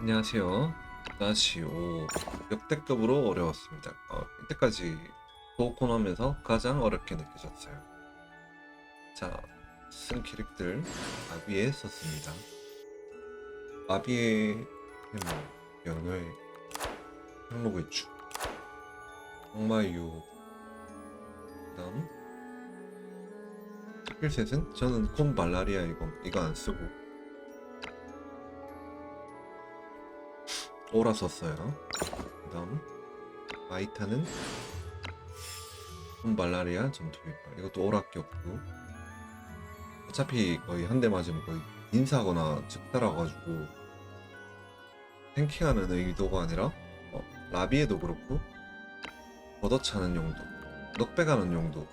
안녕하세요. 나시오 역대급으로 어려웠습니다. 어, 이때까지 도코하면서 가장 어렵게 느껴졌어요. 자, 쓴 캐릭들 아비에 썼습니다. 아비의 해물, 연회, 행로괴추, 악마유, 그다음 필셋은 저는 콘 발라리아 이거 이거 안 쓰고 오라 썼어요. 그 다음 마이타는 홈발라리아 전투기발 이것도 오라 꼈고 어차피 거의 한 대 맞으면 거의 인사하거나 즉달아가지고 탱킹하는 의도가 아니라 어, 라비에도 그렇고 걷어차는 용도 넉백하는 용도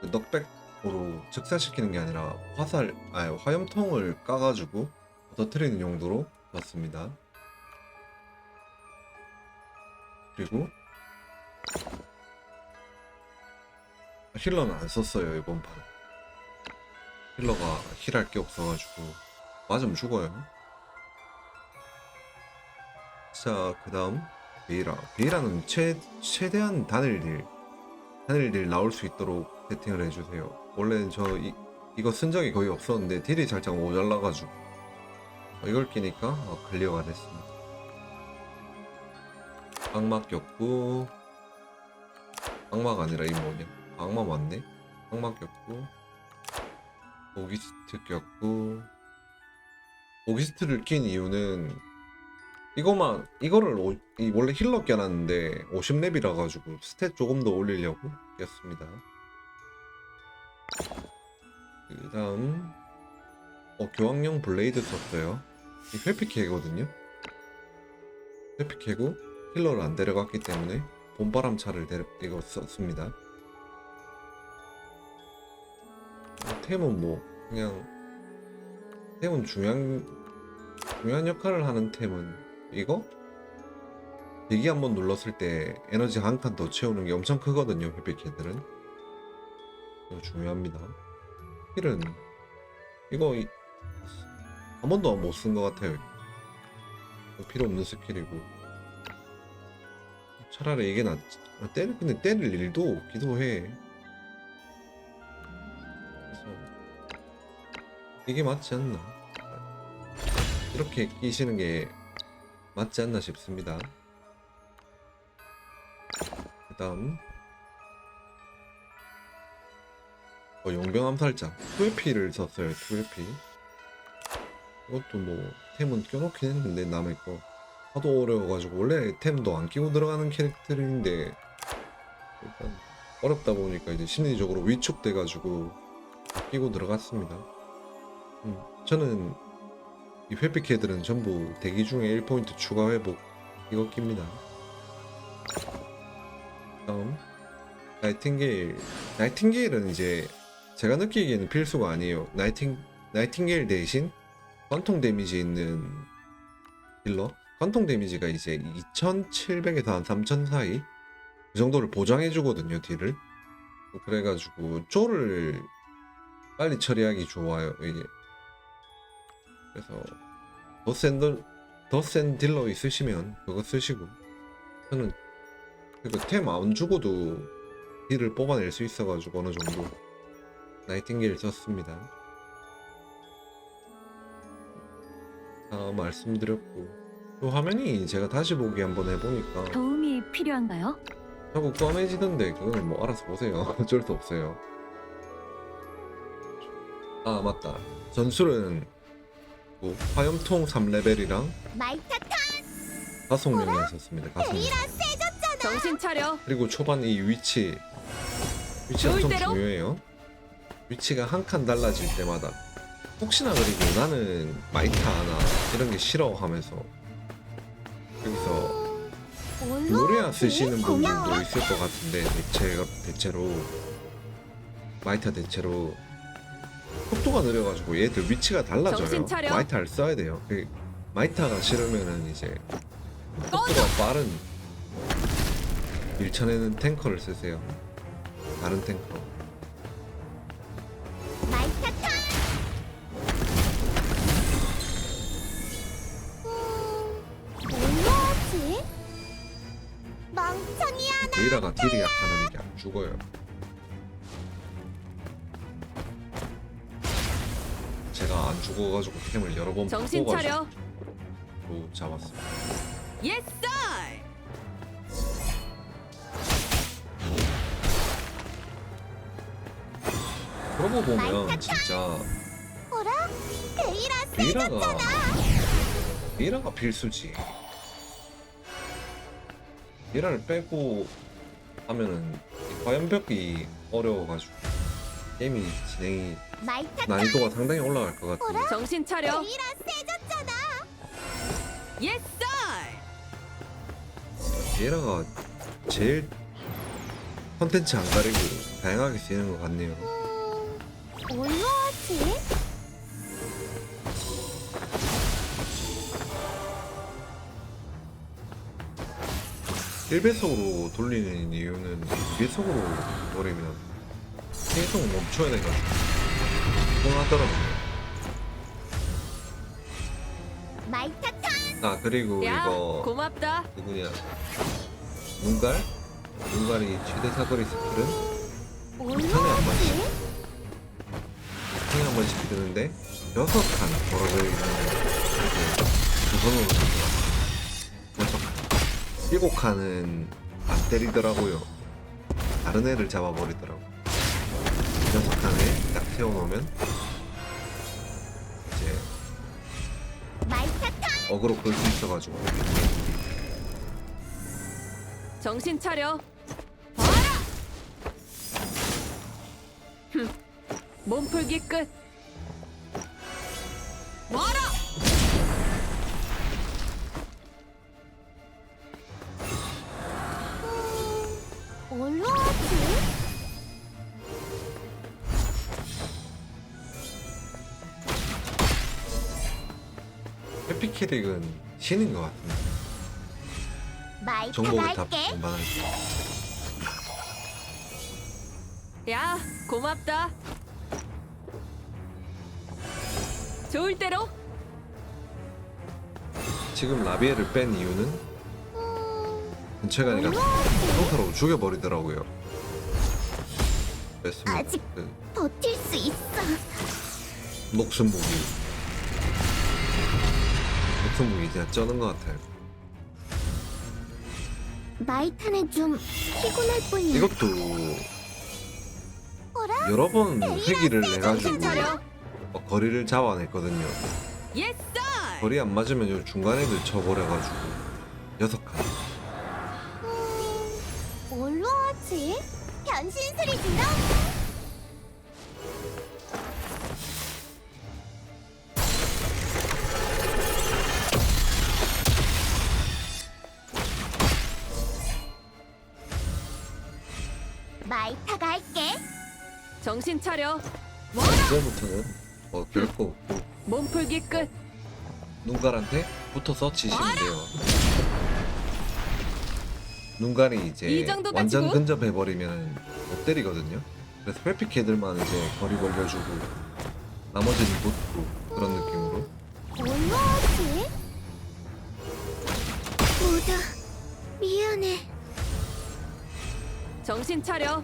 그 넉백으로 즉사시키는 게 아니라 화살 아니 화염통을 까가지고 걷어트리는 용도로 썼습니다. 그리고 힐러는 안 썼어요 이번 판. 힐러가 힐할 게 없어가지고. 맞으면 죽어요. 자 그 다음 베이라. 베이라는 최, 최대한 단일딜 단일딜 나올 수 있도록 세팅을 해주세요. 원래는 저 이, 이거 쓴 적이 거의 없었는데 딜이 살짝 모자라가지고. 어, 이걸 끼니까 어, 클리어가 됐습니다 악마 꼈고 악마가 아니라 이 뭐냐? 악마 맞네? 악마 꼈고 오기스트 꼈고. 오기스트를 낀 이유는 이거만 이거를 오, 이 원래 힐러 껴놨는데 50렙이라 가지고 스탯 조금 더 올리려고 꼈습니다. 그 다음 어 교황용 블레이드 썼어요. 이 회피캐거든요. 회피캐고 힐러를 안 데려갔기 때문에 봄바람 차를 이거 썼습니다. 템은 뭐 그냥 템은 중요한 중요한 역할을 하는 템은 이거 대기 한번 눌렀을 때 에너지 한 칸 더 채우는 게 엄청 크거든요 회피캐들은 이거 중요합니다. 힐은 이거 이- 한 번도 못 쓴 것 같아요. 필요 없는 스킬이고 차라리 이게 낫지. 아, 때를 근데 때릴 일도 없기도 해. 그래서 이게 맞지 않나? 이렇게 끼시는 게 맞지 않나 싶습니다. 그다음 어, 용병 암살자 2회피를 썼어요. 2회피. 이것도 뭐 템은 껴놓긴 했는데 남의 거. 하도 어려워가지고 원래 템도 안 끼고 들어가는 캐릭터인데 일단 어렵다 보니까 이제 심리적으로 위축돼가지고 끼고 들어갔습니다. 음, 저는 이 회픽 애들은 전부 대기 중에 1포인트 추가 회복 이거 낍니다. 다음 나이팅게일 나이팅게일은 이제 제가 느끼기에는 필수가 아니에요. 나이팅 나이팅게일 대신 관통 데미지 있는 힐러 관통 데미지가 이제 2700에서 한 3000 사이? 그 정도를 보장해 주거든요 딜을. 그래가지고 쪼를 빨리 처리하기 좋아요 이게. 그래서 더센 딜러 있으시면 그거 쓰시고. 저는 그리고 템안 주고도 딜을 뽑아낼 수 있어가지고 어느 정도 나이팅게일 썼습니다. 아 말씀드렸고 그 화면이 제가 다시 보기 한번 해보니까 도움이 필요한가요? 자꾸 꺼매지던데 그거는 뭐 알아서 보세요. 어쩔 수 없어요. 아 맞다. 전술은 뭐 화염통 3레벨이랑 말타타 가속력이 있었습니다 가속력. 정신 차려. 그리고 초반 이 위치. 위치 좋을 엄청 대로? 중요해요. 위치가 한 칸 달라질 때마다 혹시나 그리고 나는 마이타 하나 이런 게 싫어 하면서 여기서 글로리아 쓰시는 분들도 있을 것 같은데 대체가 대체로 마이타 대체로 속도가 느려가지고 얘들 위치가 달라져요. 마이타를 써야 돼요. 그 마이타가 싫으면은 이제 속도가 빠른 밀쳐내는 탱커를 쓰세요. 다른 탱커. 베이라가 딜이 약하면 이게 안 죽어요. 제가 안 죽어가지고 템을 여러 번 정신 차려. 바꿔가지고 잡았어요. 예스! 그러고 보면 진짜 어라? 베이라 베이라가 베이라가 필수지. 베이라를 빼고 하면은 이 화염벽이 어려워가지고 게임이 진행이 난이도가 상당히 올라갈 것 같은데 정신 차려. 세졌잖아. 예스! 베이라가 제일 컨텐츠 안 가리고 다양하게 쓰이는 것 같네요. 음, 뭘로 하지? 일배속으로 돌리는 이유는 2배속으로 돌리면 계속 멈춰야 돼가지고 타. 아 그리고 야, 이거 고맙다. 누구냐 문갈? 문갈이 최대 사거리 스킬은 뭘로 괜찮아요, 안 하지? 생한 번씩 드는데 여섯 칸 걸어져 있는 두 손으로 들어가 7칸은 안 때리더라고요. 다른 애를 잡아버리더라고. 이 녀석 안에 딱 세워놓으면 이제 어그로 끌 수 있어가지고 정신 차려. 봐라. 흠, 몸풀기 끝. 뭘로 하지? 해피캐릭은 신인 것 같은데 정보를 다 갈게. 공부하는 야, 고맙다. 좋을 대로. 지금 라비에를 뺀 이유는 뭘로 하지? 평타로 죽여버리더라고요 뺐습니다 아직- 그 버틸 수 있어. 목숨 무기 목숨 무기 진짜 쩌는 것 같아요 마이타는 좀 피곤할 뿐이야. 이것도 어라? 여러 번 회기를 해가지고 정신 차려. 어, 거리를 잡아냈거든요! 거리 안 맞으면 요 중간에도 쳐버려가지고 여섯 칸 음, 하지? 변신 소리 들어? 마이타가 할게. 정신 차려. 이제부터는 뭐 별거 없고 몸풀기 끝. 눈깔한테 붙어서 치시면 돼요 눈깔이 이제 이 정도 완전 가지고? 근접해 버리면 못 때리거든요 그래서 회픽 애들만 이제 거리 벌려주고 나머지는 붙고 그런 느낌으로 뭘로 하지? 모두 미안해. 정신 차려.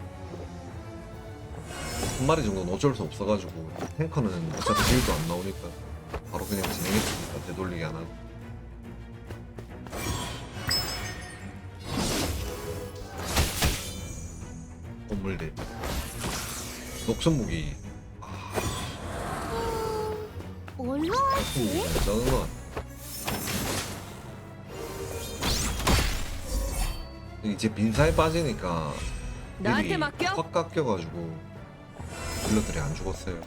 한 마리 정도는 어쩔 수 없어가지고 탱커는 어차피 딜도 안 나오니까 바로 그냥 진행했으니까 되돌리기 안 하고 건물들 녹슨 무기 뭘로 하지? 같아 이제 빈사에 빠지니까 나한테 맡겨. 확 깎여가지고 딜러들이 안 죽었어요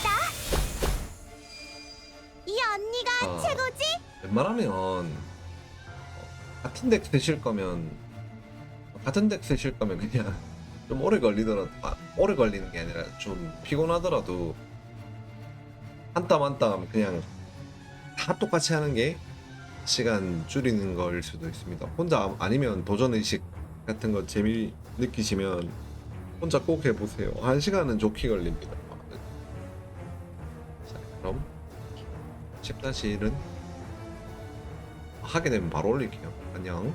간다. 이 언니가 아. 최고지? 웬만하면 어, 같은 덱 쓰실 거면 같은 덱 쓰실 거면 그냥 좀 오래 걸리더라도 아, 오래 걸리는 게 아니라 좀 피곤하더라도 한 땀 한 땀 그냥 다 똑같이 하는 게 시간 줄이는 걸 수도 있습니다. 혼자 아니면 도전 의식 같은 거 재미 느끼시면 혼자 꼭 해보세요. 한 시간은 좋게 걸립니다. 자, 그럼 10-1은 하게 되면 바로 올릴게요. 안녕.